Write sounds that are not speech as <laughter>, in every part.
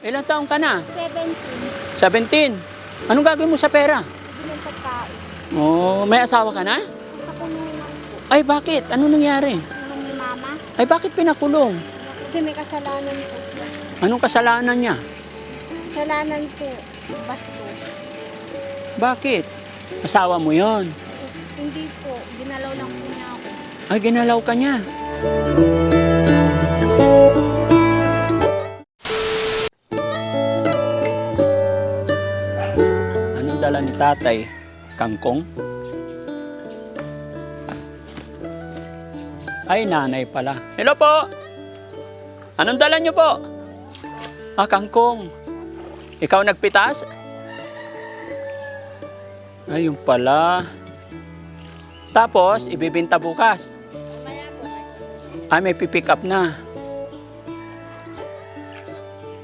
Ilang taong ka na? 17. 17. Anong gagawin mo sa pera? Bilang pagkain. Oh, may asawa ka na? Nakakulungan po. Ay, bakit? Ano nangyari? Tulong ni mama. Ay, bakit pinakulong? Kasi may kasalanan po siya. Anong kasalanan niya? Kasalanan po. Bastos. Bakit? Asawa mo yon. Hindi po. Ginalaw lang po niya ako. Ay, ginalaw ka niya. Dala ni tatay? Kangkong? Ay, nanay pala. Hello po! Anong dala niyo po? Ah, kangkong. Ikaw nagpitas? Ay, yung pala. Tapos, ibibinta bukas. Ay, may pipick up na.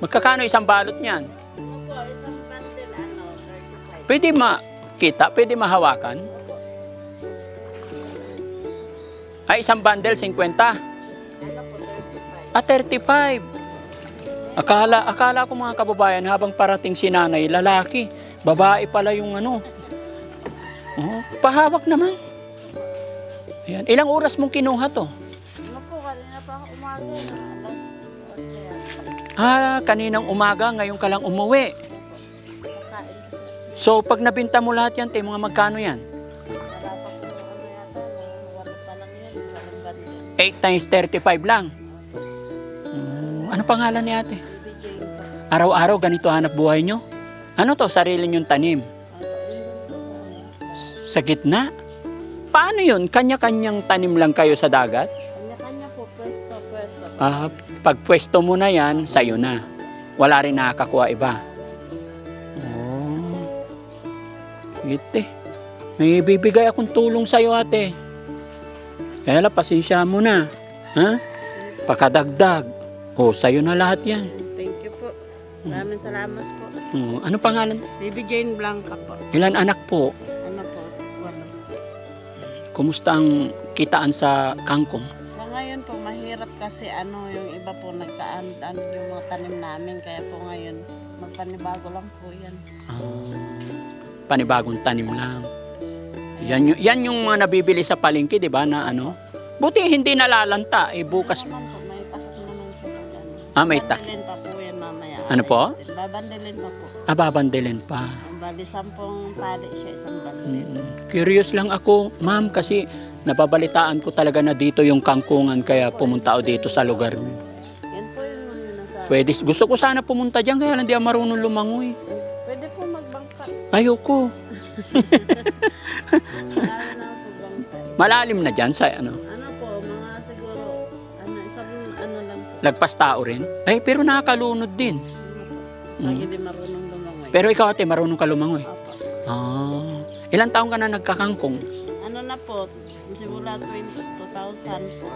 Magkakano isang balot niyan? Pwede makita? Pwede mahawakan? Ay, isang bundle, 50. Ah, 35. Akala, akala ko mga kababayan, habang parating si nanay, lalaki. Babae pala yung ano. Oh, pahawak naman. Ayan. Ilang oras mong kinuha to? Ano po, kanina pa umaga. Ah, kaninang umaga, ngayon ka lang umuwi. So, pag nabinta mo lahat yan, te, mga magkano yan? Wala pa po ano yata. Wala pa lang yun. Walang banda. 8 times 35 lang. Oh, ano pangalan ni ate? Araw-araw, ganito hanap buhay nyo? Ano to, sarili nyong tanim? Sa gitna? Paano yun? Kanya-kanyang tanim lang kayo sa dagat? Kanya-kanya po. Pwesto, pwesto. Ah, pag pwesto mo na yan, sa'yo na. Wala rin nakakakuha iba. Gite. May bibigay akong tulong sa'yo, ate. Kaya lang, pasensya mo na. Ha? Pakadagdag. O, sa'yo na lahat yan. Thank you po. Maraming salamat po. Oh, ano pangalan? Baby Jane Blanca po. Ilan anak po? Ano po? Wala. Kumusta ang kitaan sa kangkong? Sa ngayon po, mahirap kasi ano, yung iba po nagsaan ano, yung mga tanim namin. Kaya po ngayon, magpanibago lang po yan. Ah, panibagong tanim lang. Yan, yung- yan yung mga nabibili sa palengke, di ba, na ano? Buti hindi nalalanta, eh bukas. Ah, may tak- Babandilin pa po yan mamaya. Ano po? Babandilin pa po. Ah, babandilin pa. Bali, sampung tali siya, isang bandil. Mm, Curious lang ako, ma'am, kasi nababalitaan ko talaga na dito yung kangkungan, kaya pumunta ako dito sa lugar niyo. Pwede, gusto ko sana pumunta dyan, kaya lang di ako marunong lumangoy. Magbangka. Ayoko. Lalo na po bangka. Malalim na dyan sa ano, Ano po, mga siguro, ano, isang ano lang po. lagpas tao rin. Ay, pero nakakalunod din. Pag Mm. hindi marunong lumangoy. Pero ikaw ate, marunong ka lumangoy. Opo. Ah, ilang taong ka na nagkakangkong? Ano na po, simula 20, 2004,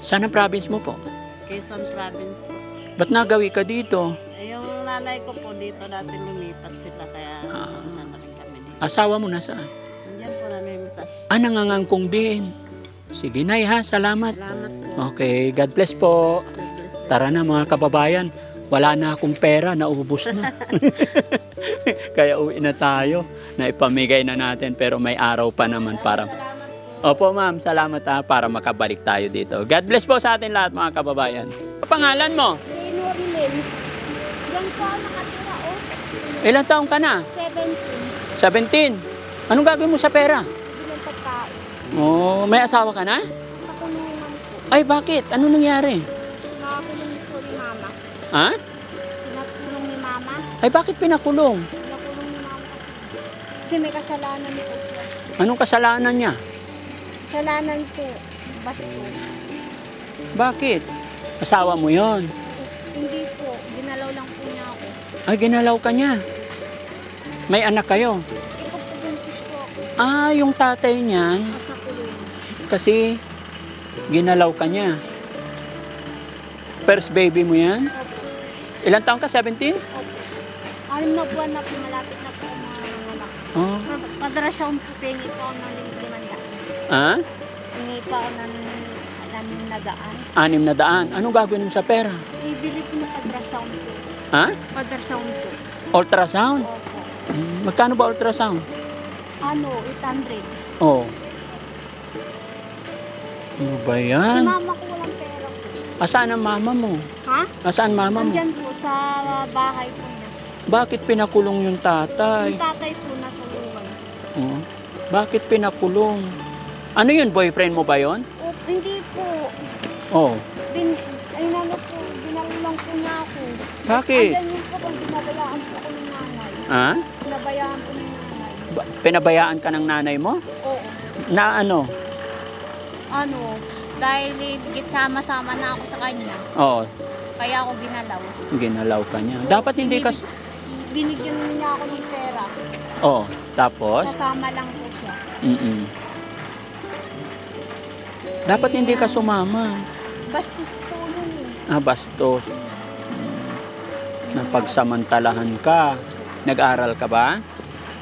Saan ang province mo po? Quezon Province po. Ba't nagawi ka dito? Yung nanay ko po dito dati lumipat sila kaya Ah. na rin kami dito. Asawa mo na saan? Nandiyan po namimitas. Ah, nangangangkong din. Sige nay ha, salamat. Salamat po. Okay, God bless po. God bless. Tara na mga kababayan. Wala na akong pera, naubos na. <laughs> Kaya uwi na tayo. Naipamigay na natin pero may araw pa naman para... Opo ma'am, salamat ha para makabalik tayo dito. God bless po sa atin lahat mga kababayan. Ano Pangalan mo? Po ako nakatira oh. Ilang taong ka na? 17. 17. Anong gagawin mo sa pera? Bilang pagkain. Oh, may asawa ka na? Nakakulungan po. Ay, bakit? Ano nangyari? Nakakulong po ni mama. Ha? Pinakulong ni mama. Ay, bakit pinakulong? Pinakulong ni mama. Kasi may kasalanan po siya. Anong kasalanan niya? Kasalanan po. Bastos. Bakit? Asawa mo yon. Hindi po. Ginalaw lang po niya ako. Ay, ginalaw ka niya. May anak kayo. Po. Ah, yung tatay niyan, kasi ginalaw ka niya. First baby mo yan? Opo. Ilang taon ka? 17? Opo. Anim na buwan na po. Malapit na po mga anak. Oh. Padara siya kung pingi po ng limanda. Ah? Pingi pa ako ng alam na daan. Anim na daan. Anong gagawin mo sa pera? Ibili ko na siya kung po. Ha? Ultrasound po. Ultrasound? Opo. Hmm, Magkano ba ultrasound? Ano, 800. Oh. Ano ba Si yan? mama ko walang pera po. Asaan ang mama mo? Ha? Asaan mama mo? Nandyan po sa bahay po niya. Bakit pinakulong yung tatay? Yung tatay po nasa luwan. Oh. Bakit pinakulong? Ano yun? Boyfriend mo ba yon? O, hindi po. Oh. Bin, ay nalo po, binalang po niya ako. Bakit? Andyan yun po kung binabayaan po ako ng nanay. Ha? Binabayaan po ng nanay. Ba- pinabayaan ka ng nanay mo? Oo. Na ano? Ano, dahil git sama-sama na ako sa kanya. Oh, Kaya ako ginalaw. ginalaw ka niya. Dapat hindi ka... Binigyan niya ako ng pera. Oh, tapos? Kasama lang po siya. Mm Dapat hindi ka sumama. Bastos po yun eh. Ah, bastos. Napagsamantalahan ka. Nag-aral ka ba?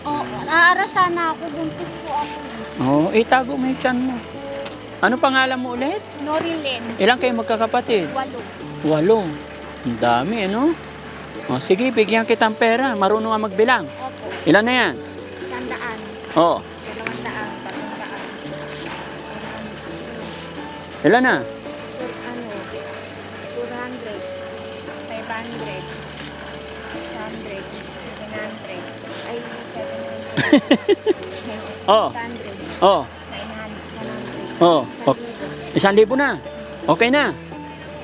Oo. Naaara sana ako. Buntis po ako. Oo, oh, itago mo yung tiyan mo. Ano pangalan mo ulit? Norilyn. Ilang kayo magkakapatid? Walo. Walo. Ang dami, ano? O, sige, bigyan kitang pera. Marunong ka magbilang. Opo. Ilan na yan? Sandaan. Oo. Dalawang daan. Tatlong daan. Ilan na? Ano? 200. 500. 600. 700. Ay, 700. Oo. 800. Oo. 900. 100. Oo. O, isang libo na. Okay na.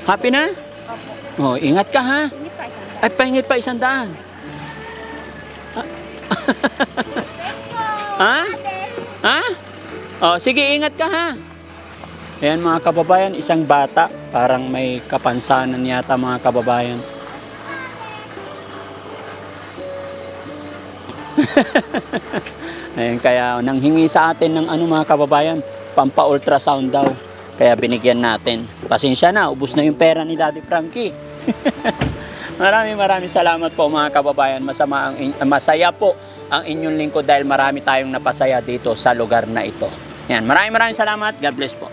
Happy na? Opo. Oh, ingat ka ha. Ay, pahingit pa isang daan. Ha? Ha? Oh, sige, ingat ka ha. Ayan mga kababayan, isang bata. Parang may kapansanan yata mga kababayan. <laughs> Ayan, kaya nang hingi sa atin ng ano mga kababayan, pampa-ultrasound daw. Kaya binigyan natin. Pasensya na, ubus na yung pera ni Daddy Frankie. <laughs> Maraming maraming salamat po mga kababayan. Masama ang masaya po ang inyong lingkod dahil marami tayong napasaya dito sa lugar na ito. Yan, maraming maraming salamat. God bless po.